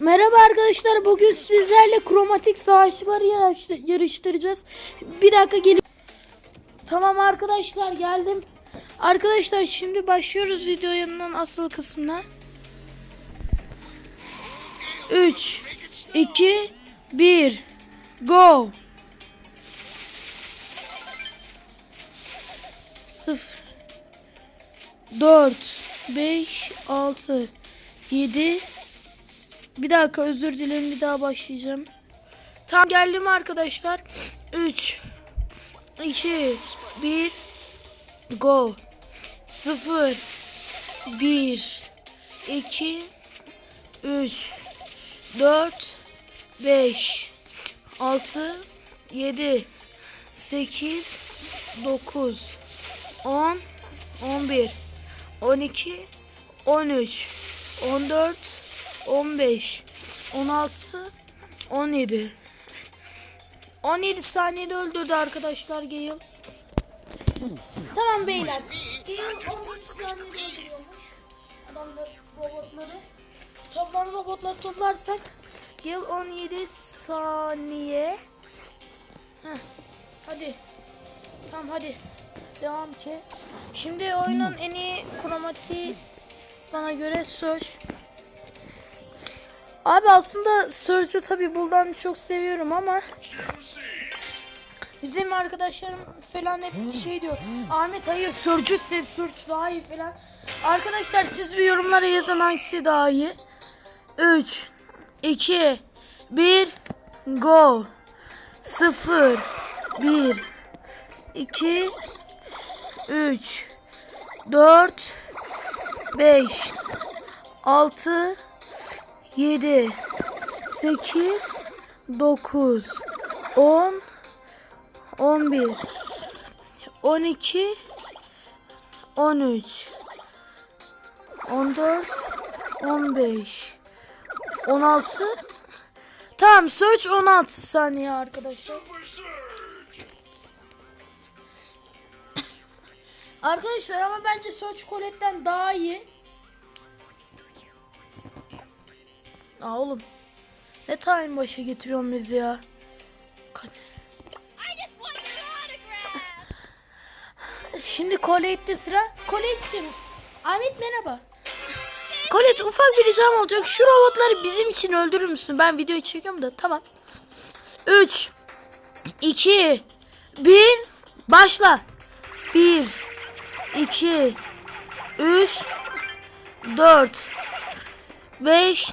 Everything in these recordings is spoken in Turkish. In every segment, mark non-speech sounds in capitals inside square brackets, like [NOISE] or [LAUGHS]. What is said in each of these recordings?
Merhaba arkadaşlar. Bugün sizlerle kromatik savaşçıları yarış- yarıştıracağız. Bir dakika gelin. Tamam arkadaşlar geldim. Arkadaşlar şimdi başlıyoruz videonun asıl kısmına. 3 2 1 Go. 0 4 5 6 7 bir dakika özür dilerim bir daha başlayacağım. Tam geldim arkadaşlar. 3 2 1 Go 0 1 2 3 4 5 6 7 8 9 10 11 12 13 14 15 16 17 17 saniyede öldürdü arkadaşlar Gale. Tamam beyler. Gale 17 saniyede öldürüyormuş. Adamlar robotları. Toplam robotları toplarsak Gale 17 saniye. Heh. Hadi. Tamam hadi. Devam ki. Şimdi oyunun en iyi kromatiği bana göre Surge. Abi aslında Surge'u tabi buradan çok seviyorum ama bizim arkadaşlarım falan hep şey diyor. Ahmet hayır Surge'u sev Surge daha iyi falan. Arkadaşlar siz bir yorumlara yazın hangisi daha iyi. 3 2 1 Go 0 1 2 3 4 5 6 7 8 9 10 11 12 13 14 15 16 Tamam search 16 saniye arkadaşlar. Arkadaşlar ama bence Search Colette'den daha iyi. Aa oğlum. Ne time başı getiriyorsun bizi ya. [LAUGHS] Şimdi Colette'de sıra. Colette'cim. Ahmet merhaba. Colette ufak bir ricam olacak. Şu robotları bizim için öldürür müsün? Ben video çekiyorum da tamam. 3 2 1 Başla. 1 2 3 4 5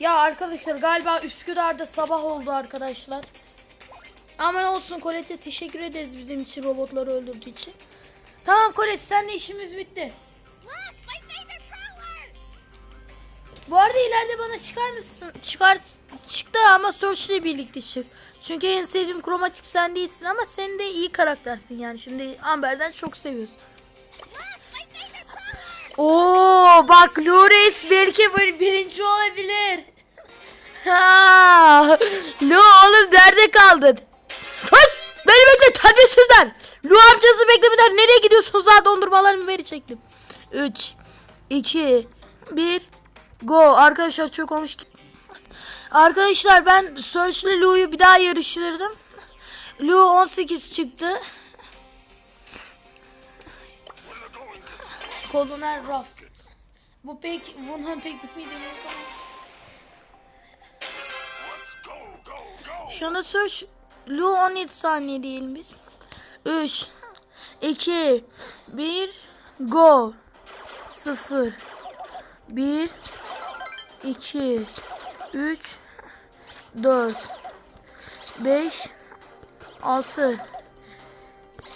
Ya arkadaşlar galiba Üsküdar'da sabah oldu arkadaşlar. Ama olsun Colette teşekkür ederiz bizim için robotları öldürdüğü için. Tamam Colette senle işimiz bitti. Bu arada ileride bana çıkar mısın? Çıkar çıktı ama Search ile birlikte çık. Çünkü en sevdiğim kromatik sen değilsin ama sen de iyi karaktersin yani. Şimdi Amber'den çok seviyorsun. Oo bak Lures belki bir birinci olabilir. Nerede kaldın? Hıt! Beni bekle terbiyesizler. Lu amcası beklemeden nereye gidiyorsunuz daha dondurmalarımı verecektim. 3 2 1 Go arkadaşlar çok olmuş. Arkadaşlar ben Search ile Lu'yu bir daha yarıştırdım. Lu 18 çıktı. Kolonel Ross. Bu pek bunun pek bitmedi. Şu anda search Lu 17 saniye diyelim biz. 3 2 1 Go 0 1 2 3 4 5 6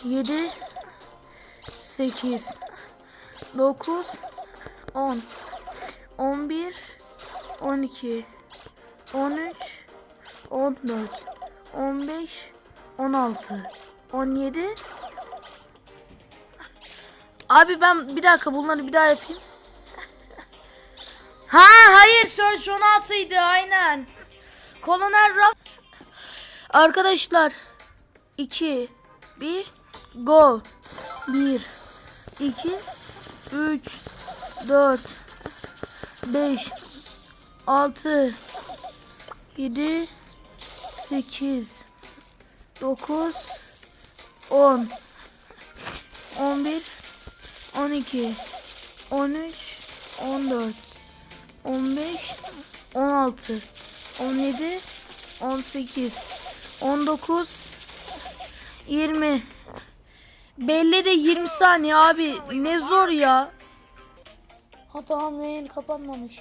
7 8 9 10 11 12 13 14, 15, 16, 17. Abi ben bir dakika bunları bir daha yapayım. Ha hayır Search 16 idi aynen. Kolonel Raf. Arkadaşlar 2 1 go 1 2 3 4 5 6 7 8 9 10 11 12 13 14 15 16 17 18 19 20 Belli de 20 saniye abi ne zor ya. Ha tamam yayın kapanmamış.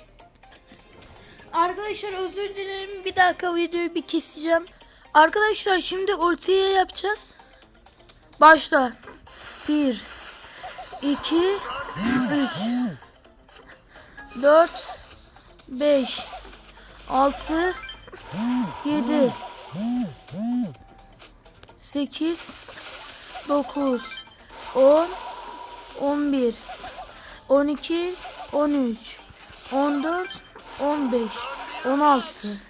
Arkadaşlar özür dilerim bir dakika videoyu bir keseceğim. Arkadaşlar şimdi ultiye yapacağız. Başla. 1 2 3 4 5 6 7 8 9 10 11 12 13 14 15 16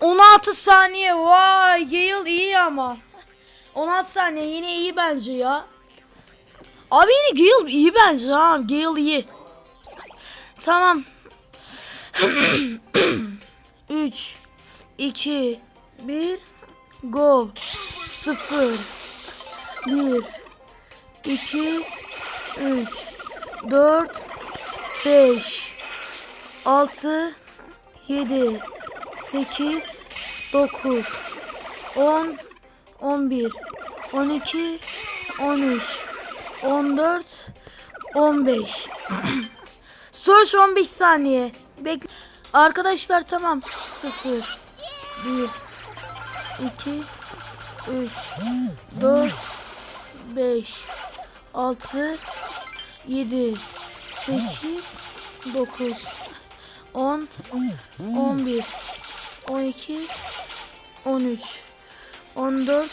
16 saniye vay Gale iyi ama. 16 saniye yine iyi bence ya. Abi yine Gale iyi bence ha Gale iyi. Tamam. 3 2 1 Go. 0 1 2 3 4 5 6 7 8 9 10 11 12 13 14 15 Sonuç 15 saniye. Bekle. Arkadaşlar tamam. 0 1 2 3 4 5 6 7 8 9 10 11 12 13 14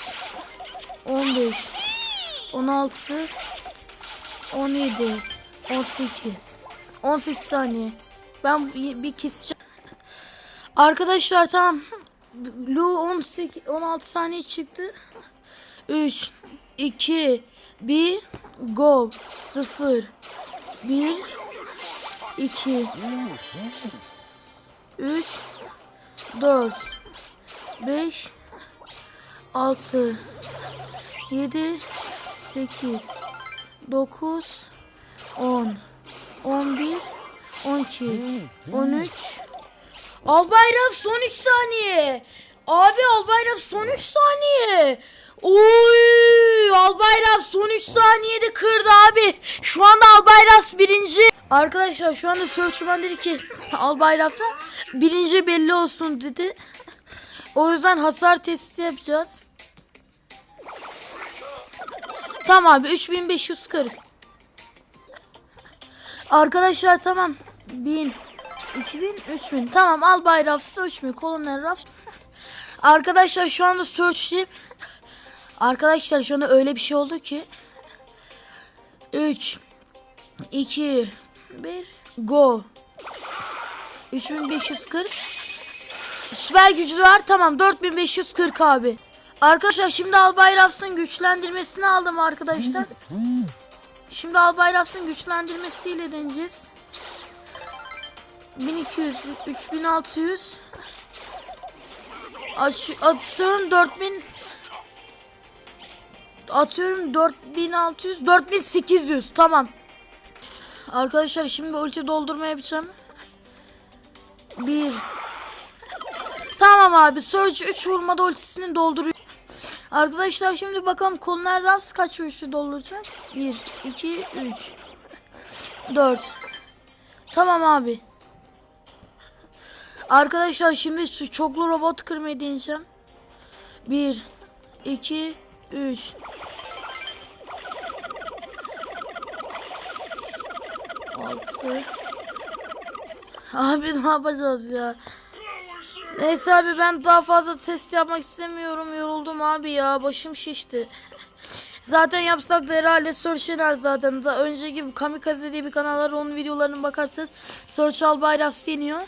15 16 17 18 18 saniye. Ben bir keseceğim. Arkadaşlar tamam. Lu 18 16 saniye çıktı. 3 2 1 go 0 1 2 3 4 5 6 7 8 9 10 11 12 13 Albayrak son 3 saniye. Abi Albayrak son 3 saniye. Oy! Albayrak son 3 saniyede kırdı abi. Şu anda Albayrak birinci. Arkadaşlar şu anda Searchman dedi ki Albayrak'ta birinci belli olsun dedi. O yüzden hasar testi yapacağız. Tamam abi 3540. Arkadaşlar tamam. 1000, 2000, 3000. Tamam al bay rafsı 3000. Kolonel raf. Arkadaşlar şu anda search'liyim. Arkadaşlar şu anda öyle bir şey oldu ki. 3 2 1 Go. 3540 Süper gücü var tamam. 4540 abi. Arkadaşlar şimdi Albay Rafs'ın güçlendirmesini aldım arkadaşlar. Şimdi Albay Rafs'ın güçlendirmesiyle deneyeceğiz. 1200 3600 Aç, atıyorum 4000 Atıyorum 4600 4800 tamam Arkadaşlar şimdi ulti doldurma yapacağım. Bir. Tamam abi. Surge 3 vurmada ultisini dolduruyor. Arkadaşlar şimdi bakalım Kolonel Ruffs kaç ulti dolduracak? 1, 2, 3, 4. Tamam abi. Arkadaşlar şimdi şu çoklu robot kırmayı deneyeceğim. 1, 2, 3. Altı. Abi ne yapacağız ya? Neyse abi ben daha fazla test yapmak istemiyorum. Yoruldum abi ya. Başım şişti. Zaten yapsak da herhalde Search eder zaten. Daha önceki Kamikaze diye bir kanal var. Onun videolarına bakarsanız Search Albayrak yeniyor.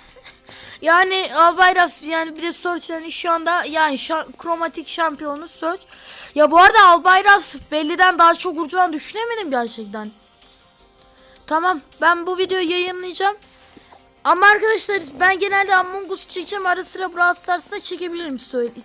Yani Albayrak yani bir de Search yani şu anda yani şa- kromatik şampiyonu Search. Ya bu arada Albayrak belliden daha çok vuracağını düşünemedim gerçekten. Tamam ben bu videoyu yayınlayacağım. Ama arkadaşlar ben genelde Among Us çekeceğim. Ara sıra Brawl Stars'ta çekebilirim söyle